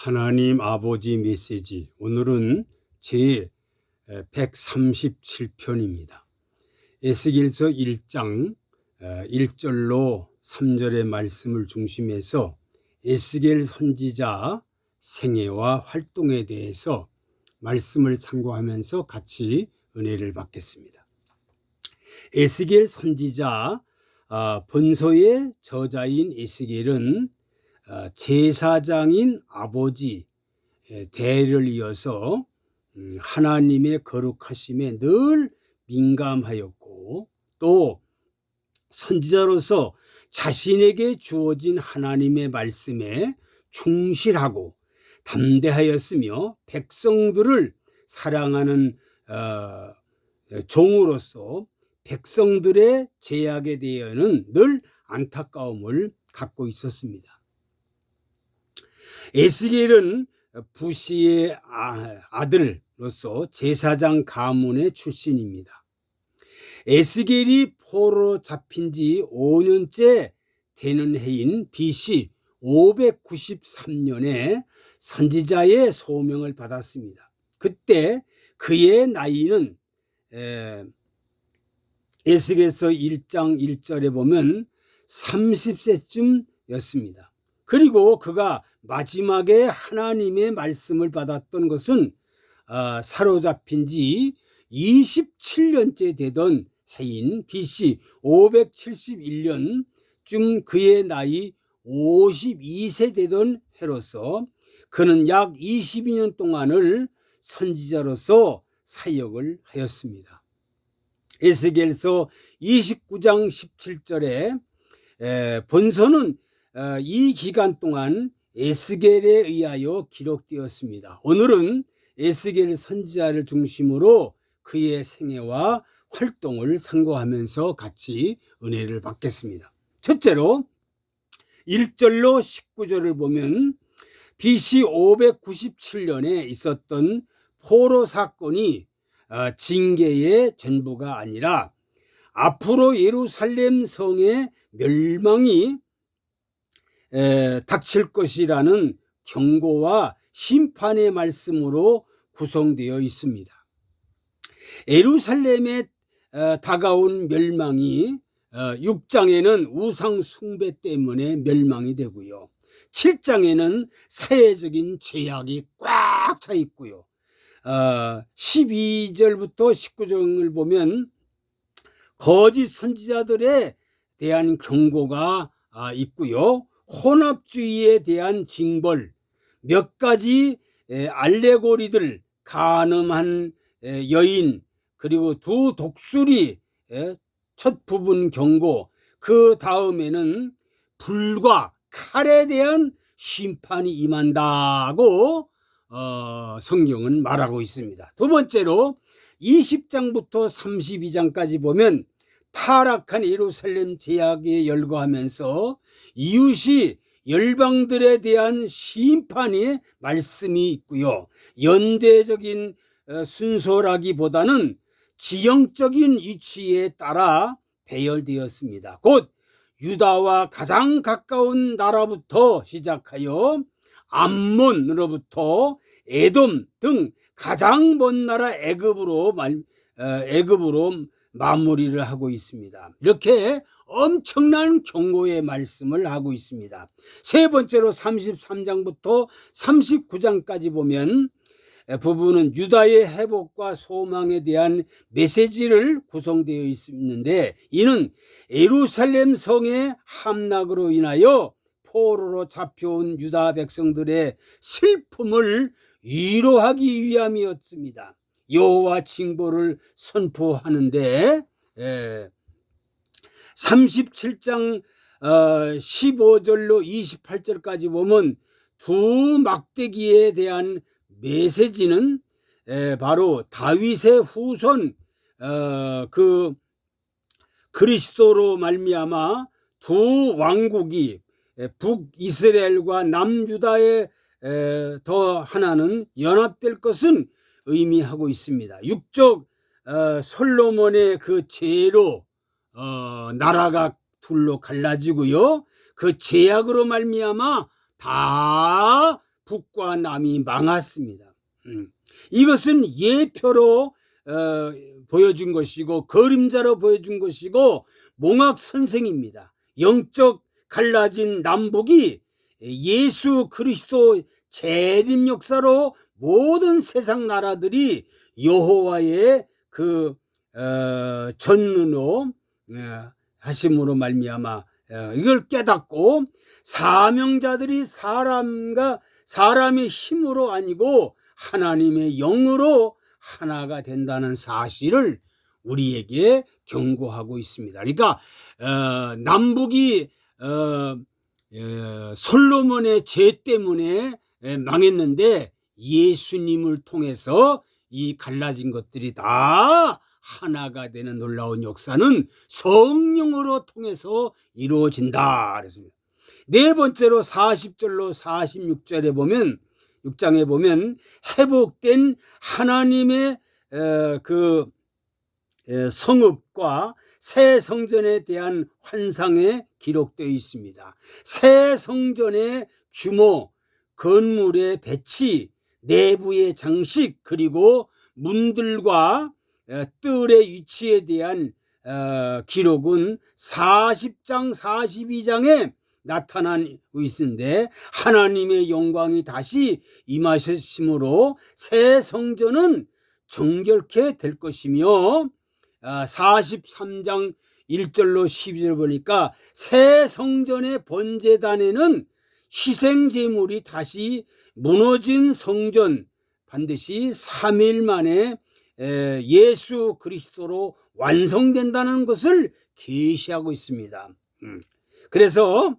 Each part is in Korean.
하나님 아버지 메시지 오늘은 제 137편입니다. 에스겔서 1장 1절로 3절의 말씀을 중심해서 에스겔 선지자 생애와 활동에 대해서 말씀을 참고하면서 같이 은혜를 받겠습니다. 에스겔 선지자 아, 본서의 저자인 에스겔은 아, 제사장인 아버지 대를 이어서 음, 하나님의 거룩하심에 늘 민감하였고 또 선지자로서 자신에게 주어진 하나님의 말씀에 충실하고 담대하였으며 백성들을 사랑하는 어, 종으로서 백성들의 제약에 대해서는 늘 안타까움을 갖고 있었습니다. 에스겔은 부시의 아, 아들로서 제사장 가문의 출신입니다. 에스겔이 포로 잡힌 지 5년째 되는 해인 BC 593년에 선지자의 소명을 받았습니다. 그때 그의 나이는 에스겔서 1장 1절에 보면 30세쯤이었습니다. 그리고 그가 마지막에 하나님의 말씀을 받았던 것은 아, 사로잡힌 지 27년째 되던 해인 BC 571년쯤 그의 나이 52세 되던 해로서 그는 약 22년 동안을 선지자로서 사역을 하였습니다. 에스겔서 29장 17절에 본서는 어, 이 기간 동안 에스겔에 의하여 기록되었습니다. 오늘은 에스겔 선지자를 중심으로 그의 생애와 활동을 상고하면서 같이 은혜를 받겠습니다. 첫째로 1절로 19절을 보면 BC 597년에 있었던 포로 사건이 어, 징계의 전부가 아니라 앞으로 예루살렘 성의 멸망이 에, 닥칠 것이라는 경고와 심판의 말씀으로 구성되어 있습니다. 에루살렘에 어, 다가온 멸망이 어, 6장에는 우상 숭배 때문에 멸망이 되고요. 7장에는 사회적인 죄악이 꽉 차 있고요. 어, 12절부터 19절을 보면 거짓 선지자들에 대한 경고가 아, 있고요. 혼합주의에 대한 징벌, 몇 가지 알레고리들, 가늠한 여인, 그리고 두 독수리 첫 부분 경고, 그 다음에는 불과 칼에 대한 심판이 임한다고 어, 성경은 말하고 있습니다. 두 번째로 20장부터 32장까지 보면 타락한 예루살렘 제약에 열거하면서 이웃이 열방들에 대한 심판의 말씀이 있고요. 연대적인 어, 순서라기보다는 지형적인 위치에 따라 배열되었습니다. 곧 유다와 가장 가까운 나라부터 시작하여 암몬으로부터 에돔 등 가장 먼 나라 애굽으로 어, 애굽으로 마무리를 하고 있습니다. 이렇게 엄청난 경고의 말씀을 하고 있습니다. 세 번째로 33장부터 39장까지 보면 부분은 유다의 회복과 소망에 대한 메시지를 구성되어 있는데 이는 에루살렘 성의 함락으로 인하여 포로로 잡혀온 유다 백성들의 슬픔을 위로하기 위함이었습니다. 여호와 징벌을 선포하는데 37장 15절로 28절까지 보면 두 막대기에 대한 메시지는 바로 다윗의 후손 어, 그 그리스도로 말미암아 두 왕국이 북이스라엘과 남유다의 더 하나는 연합될 것은 의미하고 있습니다. 육적 어, 솔로몬의 그 죄로 어, 나라가 둘로 갈라지고요. 그 제약으로 말미암아 다 북과 남이 망했습니다. 음. 이것은 예표로 어, 보여준 것이고 그림자로 보여준 것이고 몽학 선생입니다. 영적 갈라진 남북이 예수 그리스도 재림 역사로 모든 세상 나라들이 여호와의 그 어, 전능로 어, 하심으로 말미암아 어, 이걸 깨닫고 사명자들이 사람과 사람의 힘으로 아니고 하나님의 영으로 하나가 된다는 사실을 우리에게 경고하고 있습니다. 그러니까 어, 남북이 어, 어, 솔로몬의 죄 때문에 에, 망했는데 예수님을 통해서 이 갈라진 것들이 다 하나가 되는 놀라운 역사는 성령으로 통해서 이루어진다 그랬습니다. 네 번째로 40절로 46절에 보면 6장에 보면 회복된 하나님의 에, 그 에, 성읍과 새 성전에 대한 환상에 기록되어 있습니다. 새 성전의 규모, 건물의 배치, 내부의 장식, 그리고 문들과 에, 뜰의 위치에 대한 어, 기록은 40장, 42장에 나타난 있는데 하나님의 영광이 다시 임하셨으므로 새 성전은 정결케 될 것이며 아, 43장 1절로 12절 보니까 새 성전의 번제단에는 희생 제물이 다시 무너진 성전 반드시 3일 만에 에, 예수 그리스도로 완성된다는 것을 계시하고 있습니다. 음. 그래서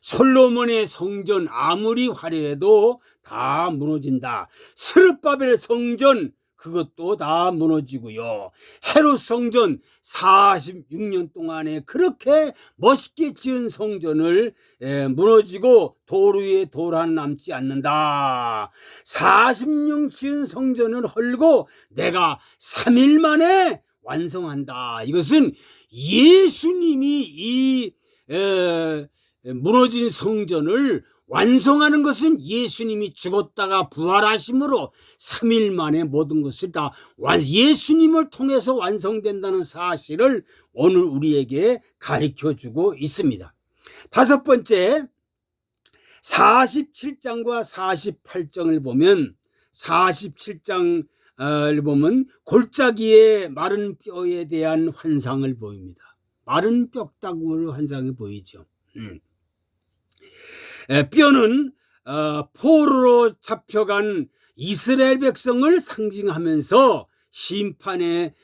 솔로몬의 성전 아무리 화려해도 다 무너진다. 스르바벨 성전 그것도 다 무너지고요. 헤롯 성전 46년 동안에 그렇게 멋있게 지은 성전을 에, 무너지고 돌 위에 돌 한 남지 않는다. 40년 지은 성전을 헐고 내가 3일 만에 완성한다. 이것은 예수님이 이 에, 무너진 성전을 완성하는 것은 예수님이 죽었다가 부활하심으로 3일 만에 모든 것을 다 예수님을 통해서 완성된다는 사실을 오늘 우리에게 가르쳐 주고 있습니다. 다섯 번째, 47장과 48장을 보면 47장을 보면 골짜기의 마른 뼈에 대한 환상을 보입니다. 마른 뼈다구를 환상이 보이죠. 음. 뼈는 어, 포로로 잡혀간 이스라엘 백성을 상징하면서 심판에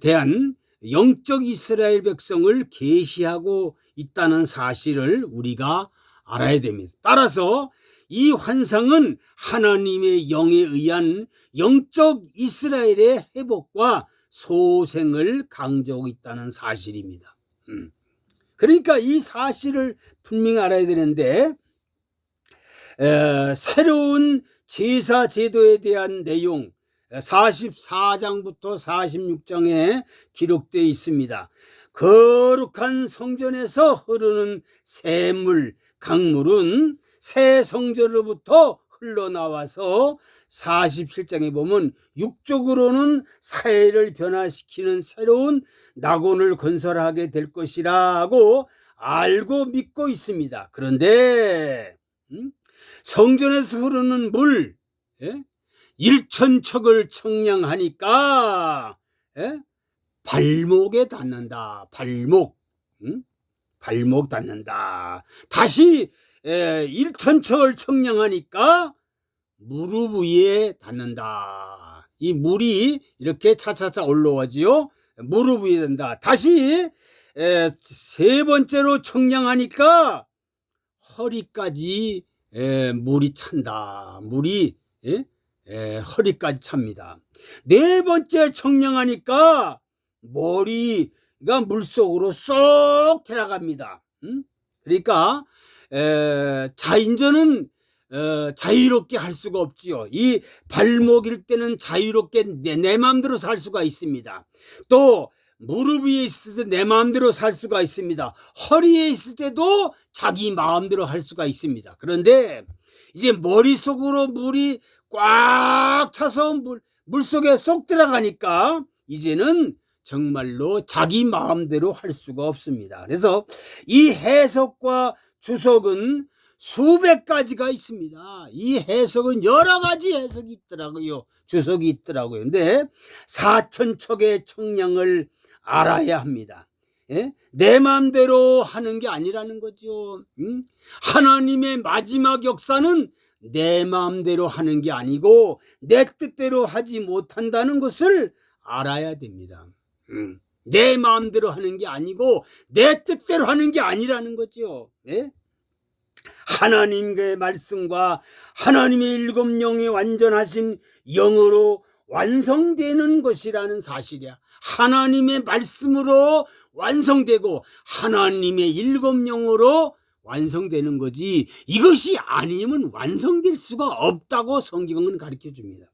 대한 영적 이스라엘 백성을 계시하고 있다는 사실을 우리가 알아야 됩니다. 따라서 이 환상은 하나님의 영에 의한 영적 이스라엘의 회복과 소생을 강조하고 있다는 사실입니다. 음. 그러니까 이 사실을 분명히 알아야 되는데 에, 새로운 제사 제도에 대한 내용 44장부터 46장에 기록되어 있습니다. 거룩한 성전에서 흐르는 샘물, 강물은 새 성전으로부터 흘러나와서 47장에 보면 육적으로는 사회를 변화시키는 새로운 낙원을 건설하게 될 것이라고 알고 믿고 있습니다. 그런데 음? 성전에서 흐르는 물 예? 일천척을 청량하니까 예? 발목에 닿는다. 발목 음? 발목 닿는다. 다시 예, 일천척을 청량하니까 무릎 위에 닿는다. 이 물이 이렇게 차차차 올라오지요. 무릎 위에 닿는다. 다시 에, 세 번째로 청량하니까 허리까지 에, 물이 찬다. 물이 에? 에, 허리까지 찹니다. 네 번째 청량하니까 머리가 물속으로 쏙 들어갑니다. 음? 그러니까 에, 자인전은 어, 자유롭게 할 수가 없지요. 이 발목일 때는 자유롭게 내, 내 마음대로 살 수가 있습니다. 또 무릎 위에 있을 때 내 마음대로 살 수가 있습니다. 허리에 있을 때도 자기 마음대로 할 수가 있습니다. 그런데 이제 머릿속으로 물이 꽉 차서 물, 물속에 쏙 들어가니까 이제는 정말로 자기 마음대로 할 수가 없습니다. 그래서 이 해석과 주석은 수백 가지가 있습니다. 이 해석은 여러 가지 해석이 있더라고요. 주석이 있더라고요. 근데 사천척의 청량을 알아야 합니다. 예? 내 마음대로 하는 게 아니라는 거죠. 음? 하나님의 마지막 역사는 내 마음대로 하는 게 아니고 내 뜻대로 하지 못한다는 것을 알아야 됩니다. 음. 내 마음대로 하는 게 아니고 내 뜻대로 하는 게 아니라는 거죠. 예? 하나님의 말씀과 하나님의 일곱 영이 완전하신 영으로 완성되는 것이라는 사실이야. 하나님의 말씀으로 완성되고 하나님의 일곱 영으로 완성되는 거지 이것이 아니면 완성될 수가 없다고 성경은 가르쳐 줍니다.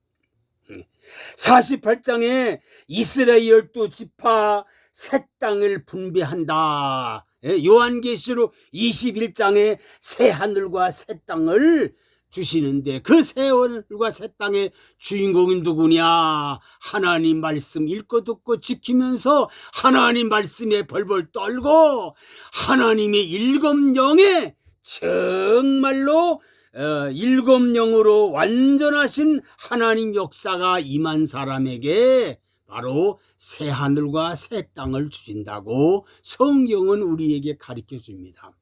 48장에 이스라엘 열두 지파 새 땅을 분배한다. 예, 요한계시록 21장에 새 하늘과 새 땅을 주시는데 그새 하늘과 새 땅의 주인공이 누구냐? 하나님 말씀 읽고 듣고 지키면서 하나님 말씀에 벌벌 떨고 하나님의 일곱 영에 정말로 어, 일곱 영으로 완전하신 하나님 역사가 임한 사람에게 바로 새 하늘과 새 땅을 주신다고 성경은 우리에게 가르쳐 줍니다.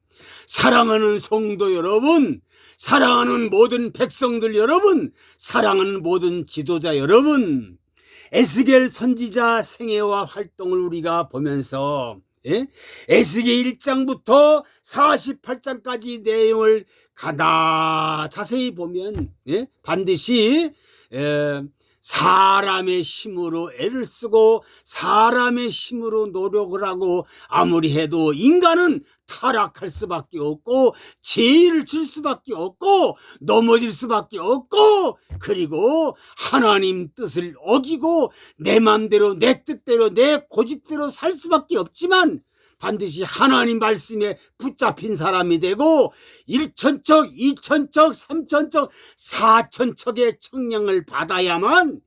사랑하는 성도 여러분, 사랑하는 모든 백성들 여러분, 사랑하는 모든 지도자 여러분, 에스겔 선지자 생애와 활동을 우리가 보면서 예? 에스겔 1장부터 48장까지 내용을 가다 자세히 보면 예? 반드시 에, 사람의 힘으로 애를 쓰고 사람의 힘으로 노력을 하고 아무리 해도 인간은 타락할 수밖에 없고 죄를 질 수밖에 없고 넘어질 수밖에 없고 그리고 하나님 뜻을 어기고 내 맘대로 내 뜻대로 내 고집대로 살 수밖에 없지만 반드시 하나님 말씀에 붙잡힌 사람이 되고 일천척, 이천척, 삼천척, 사천척의 청량을 받아야만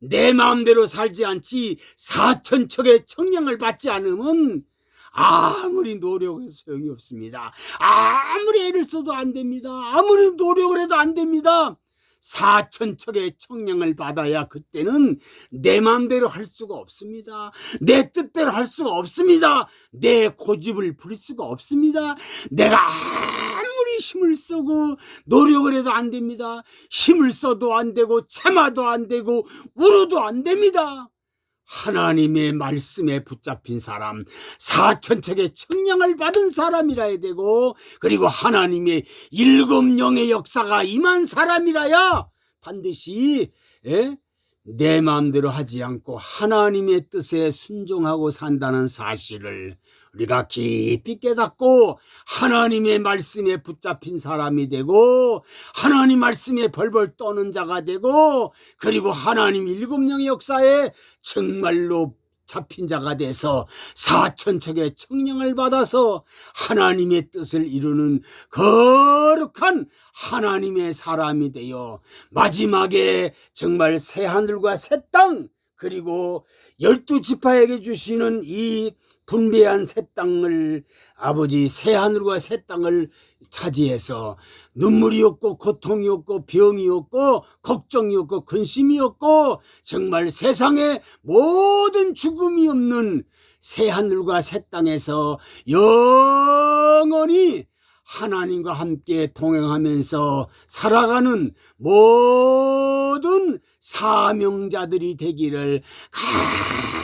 내 마음대로 살지 않지 사천척의 청량을 받지 않으면 아무리 노력해도 소용이 없습니다. 아무리 애를 써도 안 됩니다. 아무리 노력을 해도 안 됩니다. 사천척의 청량을 받아야 그때는 내 마음대로 할 수가 없습니다. 내 뜻대로 할 수가 없습니다. 내 고집을 부릴 수가 없습니다. 내가 아무리 힘을 쓰고 노력을 해도 안 됩니다. 힘을 써도 안 되고 참아도 안 되고 울어도 안 됩니다. 하나님의 말씀에 붙잡힌 사람, 사천척의 청량을 받은 사람이라야 되고, 그리고 하나님의 일곱 영의 역사가 임한 사람이라야 반드시 예? 내 마음대로 하지 않고 하나님의 뜻에 순종하고 산다는 사실을 우리가 깊이 깨닫고 하나님의 말씀에 붙잡힌 사람이 되고 하나님 말씀에 벌벌 떠는 자가 되고 그리고 하나님 일곱 영의 역사에 정말로 잡힌 자가 돼서 사천척의 청령을 받아서 하나님의 뜻을 이루는 거룩한 하나님의 사람이 되어 마지막에 정말 새 하늘과 새 땅 그리고 열두 지파에게 주시는 이 분배한 새 땅을 아버지 새 하늘과 새 땅을 차지해서 눈물이 없고 고통이 없고 병이 없고 걱정이 없고 근심이 없고 정말 세상에 모든 죽음이 없는 새 하늘과 새 땅에서 영원히 하나님과 함께 동행하면서 살아가는 모든 사명자들이 되기를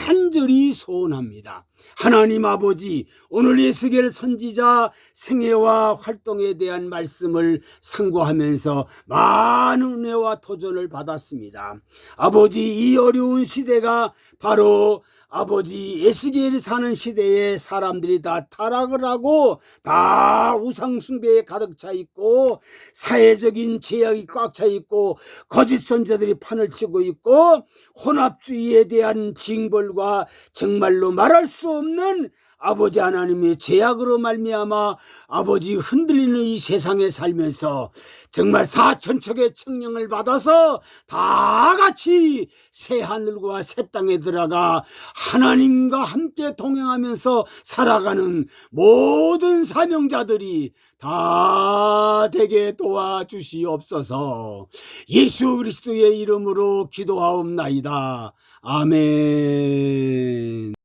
간절히 소원합니다. 하나님 아버지, 오늘 예수겔 선지자 생애와 활동에 대한 말씀을 상고하면서 많은 은혜와 도전을 받았습니다. 아버지, 이 어려운 시대가 바로 아버지 에스겔이 사는 시대에 사람들이 다 타락을 하고 다 우상숭배에 가득 차 있고 사회적인 제약이 꽉 차 있고 거짓 선자들이 판을 치고 있고 혼합주의에 대한 징벌과 정말로 말할 수 없는 아버지 하나님의 제약으로 말미암아 아버지 흔들리는 이 세상에 살면서 정말 사천척의 청령을 받아서 다 같이 새 하늘과 새 땅에 들어가 하나님과 함께 동행하면서 살아가는 모든 사명자들이 다 되게 도와주시옵소서 예수 그리스도의 이름으로 기도하옵나이다. 아멘.